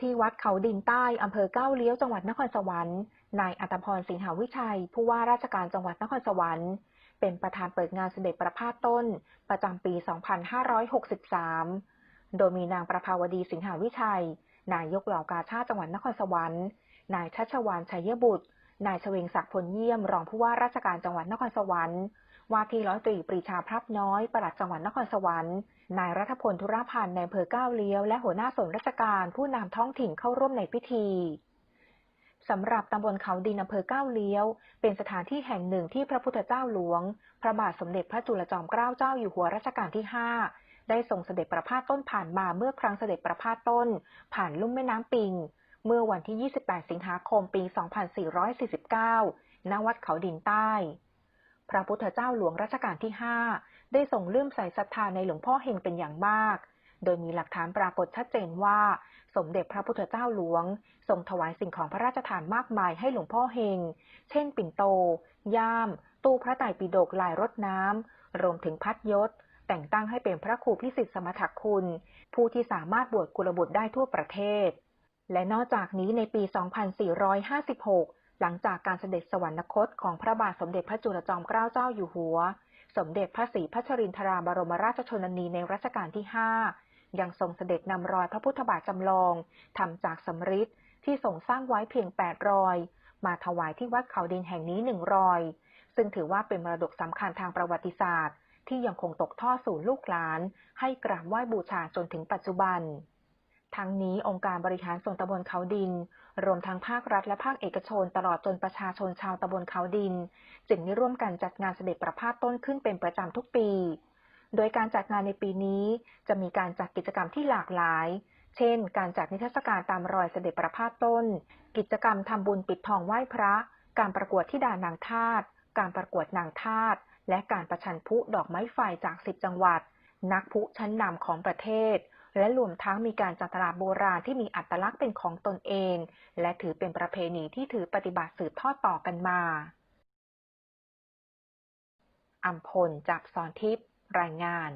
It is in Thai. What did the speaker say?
ที่วัดเขาดินใต้อำเภอก้าเลี้ยวจังหวัดนครสวรรค์นายอัตพรสิงหาวิชัย ผู้ว่าราชการจังหวัดนครสวรรค์เป็นประธานเปิดงานเสด็จประพาสต้น ประจำปี 2563 โดยมีนางประภาวดีสิงหาวิชัย นายกเหล่ากาชาติจังหวัดนครสวรรค์นายชัชวานชัยบุตร นายเฉวงศักดิ์พลเยี่ยมรองผู้ว่าราชการจังหวัดนครสวรรค์ ว่าที่ร้อยตรีปรีชาพรับน้อยปลัดจังหวัดนครสวรรค์ นายรัฐพลธุรพันธ์ในอำเภอก้าวเลี้ยว และหัวหน้าส่วนราชการผู้นำท้องถิ่นเข้าร่วมในพิธีสำหรับตำบลเขาดินอำเภอก้าวเลี้ยว เป็นสถานที่แห่งหนึ่งที่พระพุทธเจ้าหลวง พระบาทสมเด็จพระจุลจอมเกล้าเจ้าอยู่หัวรัชกาลที่ 5 ได้ทรงเสด็จประพาสต้นผ่านมาเมื่อครั้งเสด็จประพาสต้น ผ่านลุ่มแม่น้ำปิง เมื่อวันที่ 28 สิงหาคม ปี 2449 ณ วัดเขาดินใต้ พระพุทธเจ้าหลวงรัชกาลที่ 5 ได้ทรงเลื่อมใสศรัทธาในหลวงพ่อเฮงเป็นอย่างมาก โดยมีหลักฐานปรากฏชัดเจนว่า สมเด็จพระพุทธเจ้าหลวงทรงถวายสิ่งของพระราชทานมากมายให้หลวงพ่อเฮง เช่น ปิ่นโต ย่าม ตู้พระไตรปิฎกลายรถน้ำ รวมถึงพัดยศ แต่งตั้งให้เป็นพระครูพิสิทธิสมถคุณ ผู้ที่สามารถบวชกุลบุตรได้ทั่วประเทศ และนอกจากนี้ในปี 2456 หลังจากการเสด็จสวรรคตของพระบาทสมเด็จพระจุลจอมเกล้าเจ้าอยู่หัว สมเด็จพระศรีพัชรินทราบรมราชชนนีในรัชกาลที่ 5 ยังทรงเสด็จนำรอยพระพุทธบาทจำลองทำจากสำริดที่ทรงสร้างไว้เพียง 8 รอย มาถวายที่วัดเขาดินแห่งนี้หนึ่งรอย ซึ่งถือว่าเป็นมรดกสำคัญทางประวัติศาสตร์ ที่ยังคงตกทอดสู่ลูกหลาน ให้กราบไหว้บูชาจนถึงปัจจุบัน ทั้งนี้องค์การบริหารส่วนตำบลเขาดิน รวมทั้งภาครัฐและภาคเอกชนตลอดจนประชาชนชาวตำบลเขาดิน จึงได้ร่วมกันจัดงานเสด็จประพาสต้นขึ้นเป็นประจำทุกปี โดยการจัดงานในปีนี้จะมีการจัดกิจกรรมที่หลากหลาย เช่น การจัดนิทรรศการตามรอยเสด็จประพาสต้น กิจกรรมทำบุญปิดทองไหว้พระ การประกวดที่ดานางทาตการประกวดนางทาตและการประชันพุดอกไม้ไฟจากสิบจังหวัด นักพุชั้นนำของประเทศ และรวมทั้งมีการจัดตลาดโบราณที่มีอัตลักษณ์เป็นของตนเอง และถือเป็นประเพณีที่ถือปฏิบัติสืบทอดต่อกันมาอัมพล จากสอนทิพย์ รายงาน